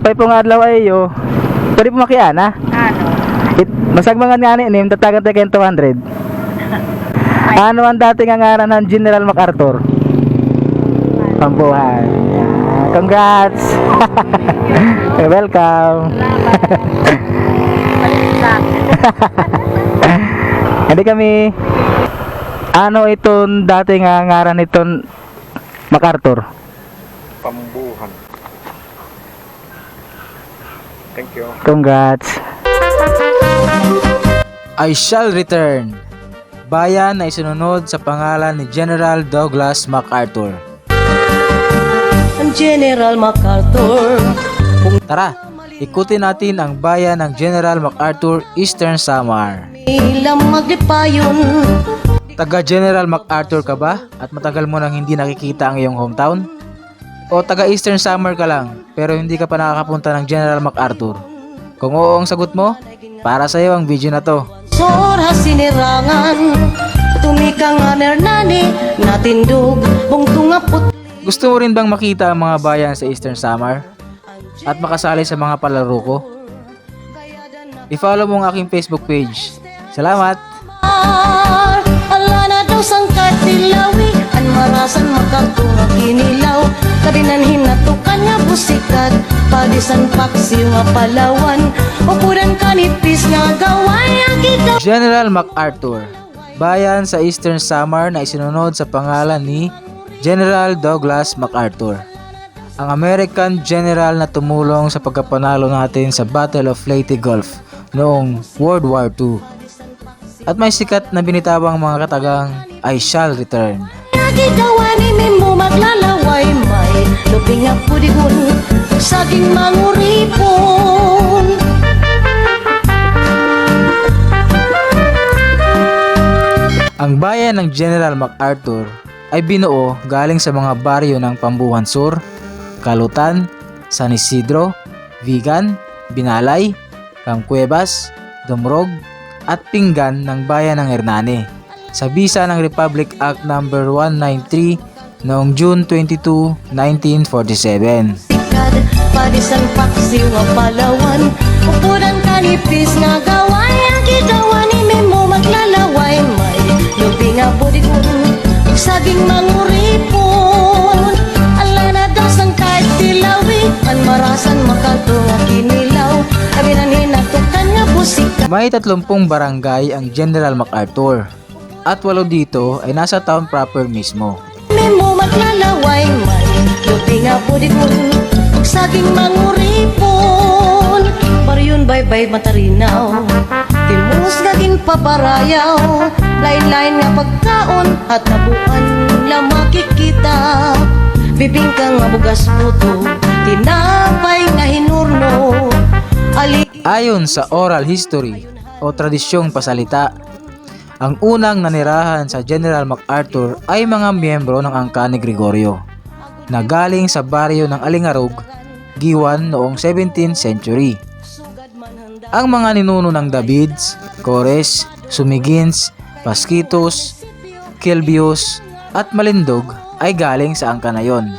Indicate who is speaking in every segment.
Speaker 1: Mapay po nga adlaw ayo. Pwede po makiana.
Speaker 2: Ano?
Speaker 1: It, masag mga nga ni tatagan tayo kayong 200. Ano ang dati nga ngaran ng General MacArthur? Pambuhay. Congrats! Welcome! Hindi kami ano itong dati nga ngaran itong MacArthur?
Speaker 3: Pambuhan. Thank you.
Speaker 1: Congrats!
Speaker 4: I shall return. Bayan na isinunod sa pangalan ni General Douglas MacArthur.
Speaker 5: ang General MacArthur.
Speaker 4: Tara, ikutin natin ang bayan ng General MacArthur Eastern Samar. Taga General MacArthur ka ba at matagal mo nang hindi nakikita ang iyong hometown? O taga Eastern Samar ka lang pero hindi ka pa nakakapunta ng General MacArthur? Kung oo ang sagot mo, para sa iyo ang video na to.
Speaker 5: sorha sinirangan. Tumikang natindog, bungtunga put.
Speaker 4: Gusto mo rin bang makita ang mga bayan sa Eastern Samar? At makasali sa mga palaro ko? I-follow mo ang aking Facebook page. Salamat!
Speaker 5: Ala na daw sang kartilawi, an marasan makatunga kinilaw. Kabinan hinatukan nga busikat, padisan paksiw nga palawan. Upuran kanipis nga gaway kita.
Speaker 4: General MacArthur, bayan sa Eastern Samar na isinunod sa pangalan ni General Douglas MacArthur. Ang American general na tumulong sa pagkapanalo natin sa Battle of Leyte Gulf noong World War II. At may sikat na binitawang mga katagang I shall return.
Speaker 5: Nagigawa ni Mimo maglalaway may Luping nga pudigon Saging manguripon
Speaker 4: Ang bayan ng General MacArthur ay binuo galing sa mga baryo ng Pambuhan Sur, Kalutan, San Isidro, Vigan, Binalay, Camcuevas, Dumrog, at Pinggan ng bayan ng Hernane sa bisa ng Republic Act No. 193 noong June 22, 1947.
Speaker 5: Sikat padisan paksiw nga palawan. Upuran kanipis nga gaway Ang ni Mimo maglalaway. May Luping nga Saging manguripon. Ala na daw sang kahit tilawi An marasan makatunga kinilaw. Kabinan hinatukan nga busikat
Speaker 4: May 30 barangay ang General MacArthur. At walo dito ay nasa town proper mismo.
Speaker 5: Maglalaway may Lupi nga po di kun Saging manguripon. Baryon bye-bye matarinaw Timus gagin paparayaw. Lain-lain nga pagkaon At nabuan la makikita. Bibing ka nga bugas puto Tinapay nga hinurno.
Speaker 4: Ayon sa oral history o tradisyong pasalita, ang unang nanirahan sa General MacArthur ay mga miyembro ng angka ni Gregorio na galing sa baryo ng Alingarog, Giwan noong 17th century. Ang mga ninuno ng Davids, Cores, Sumigins, Pasquitos, Kilbios at Malindog ay galing sa angka na yon.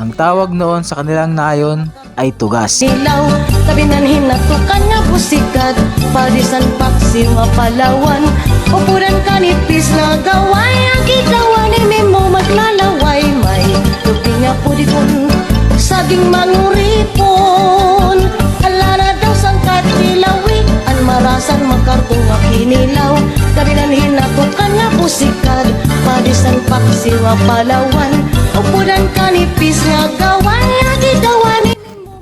Speaker 4: Ang tawag noon sa kanilang nayon ay Tugas.
Speaker 5: Silaw, kabinan hinatukan nga busikat Padisan paksiw nga palawan Upuran kanipis nga gaway Ang gigawa ni Mimo maglalaway. May lupi nga pudikon Saging manguripon Ala na daw sang katilawi An marasan makartong nga kinilaw. Kabinan hinatukan nga busikat Padisan paksiw nga palawan Upuran kanipis nga gaway Ang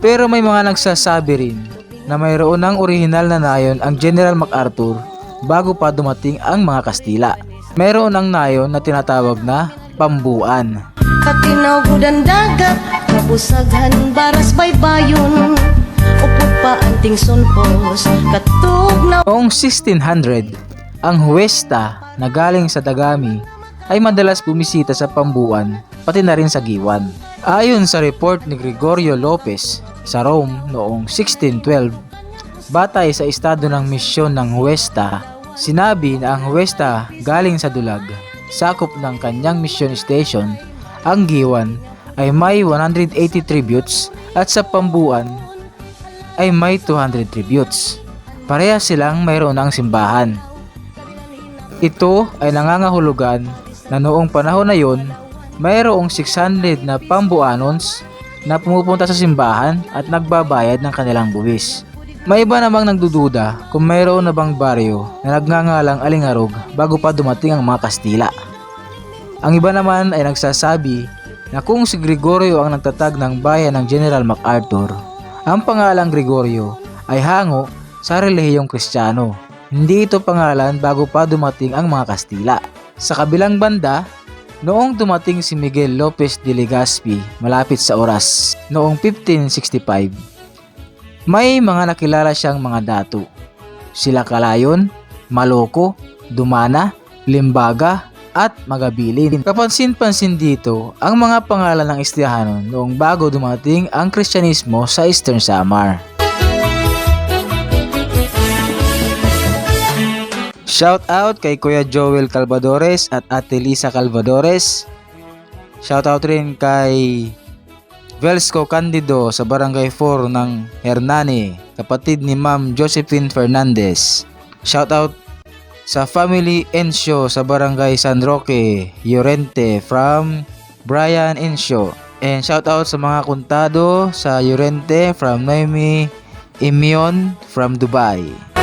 Speaker 4: Pero may mga nagsasabi rin na mayroon ng orihinal na nayon ang General MacArthur bago pa dumating ang mga Kastila. Mayroon ang nayon na tinatawag na Pambuan.
Speaker 5: Katinawgudan dagat Kabusaghan baras baybayon Upot pa anting sunpos Katug na
Speaker 4: Noong 1600, ang Huesta na galing sa Dagami ay madalas bumisita sa Pambuan pati na rin sa Giwan. Ayon sa report ni Gregorio Lopez sa Rome noong 1612, batay sa estado ng misyon ng Huesta, sinabi na ang Huesta galing sa Dulag, sakop ng kanyang mission station, ang Giwan ay may 180 tributes at sa Pambuan ay may 200 tributes. Parehas silang mayroon ng simbahan. Ito ay nangangahulugan na noong panahon na yon, mayroong 600 na Pambuanons na pumupunta sa simbahan at nagbabayad ng kanilang buwis. May iba namang nagdududa kung mayroon na bang baryo na nagngangalang Alingarog bago pa dumating ang mga Kastila. Ang iba naman ay nagsasabi na kung si Gregorio ang nagtatag ng bayan ng General MacArthur, ang pangalang Gregorio ay hango sa relihiyong Kristiyano. Hindi ito pangalan bago pa dumating ang mga Kastila. Sa kabilang banda, noong dumating si Miguel Lopez de Legazpi malapit sa oras noong 1565, may mga nakilala siyang mga datu. Sila Kalayon, Maloko, Dumana, Limbaga, at Magabilin. Kapansin-pansin dito ang mga pangalan ng Istihanon noong bago dumating ang Kristyanismo sa Eastern Samar. Shout out kay Kuya Joel Calvadores at Ate Lisa Calvadores. Shout out rin kay Velsco Candido sa Barangay 4 ng Hernani, kapatid ni Ma'am Josephine Fernandez. Shout out sa family Ensyo sa Barangay San Roque, Llorente from Brian Ensyo. And shout out sa mga kontado sa Llorente from Noemi Imion from Dubai.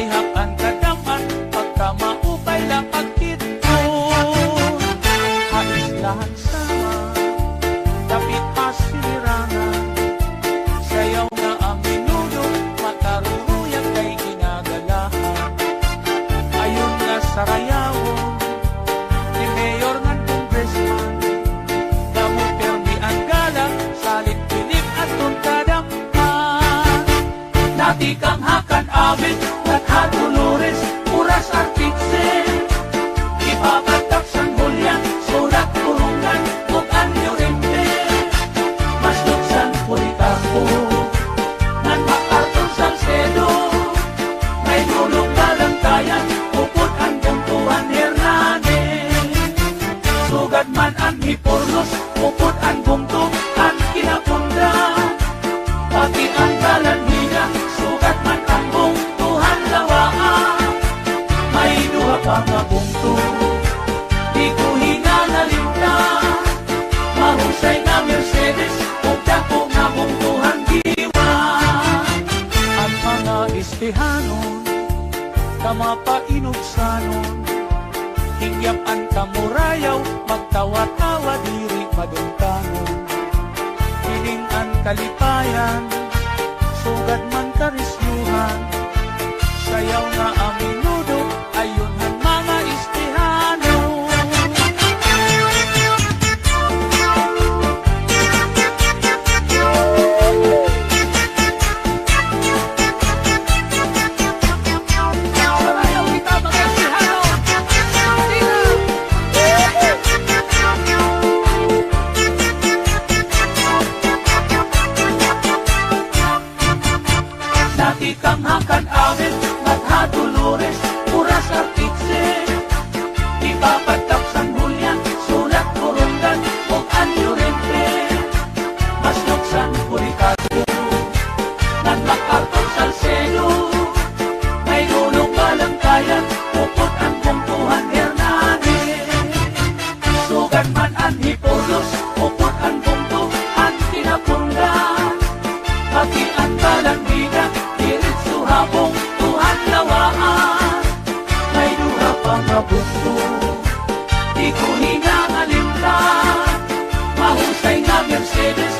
Speaker 2: 黑暗 kang hakan awit At hatulores Puras artikse Ipapatak sang hulyan Sulat kurungan Kung anyo rimpe Mas luksan purikarpo Nan makarton sang sedo. May gulong balantayan Upot ang buntuan Hernandez. Sugad man ang ang bungto Ang Dati kang hakan awit at hatulores Puras artikse Ipapatak sang hulyan Sulat kurungan Kung anyo rente Mas luksan purikado Nan makarton salselo May gulong balangkayan Upot ang bungtuhan Hernandez Sugat man ang hipolos Upot ang bungto Ang kinapunda Pati ang balangbida Diretso habong Tuhan lawaan May duha pa nga bungto Di ko hinangalimtan Mahusay nga Mercedes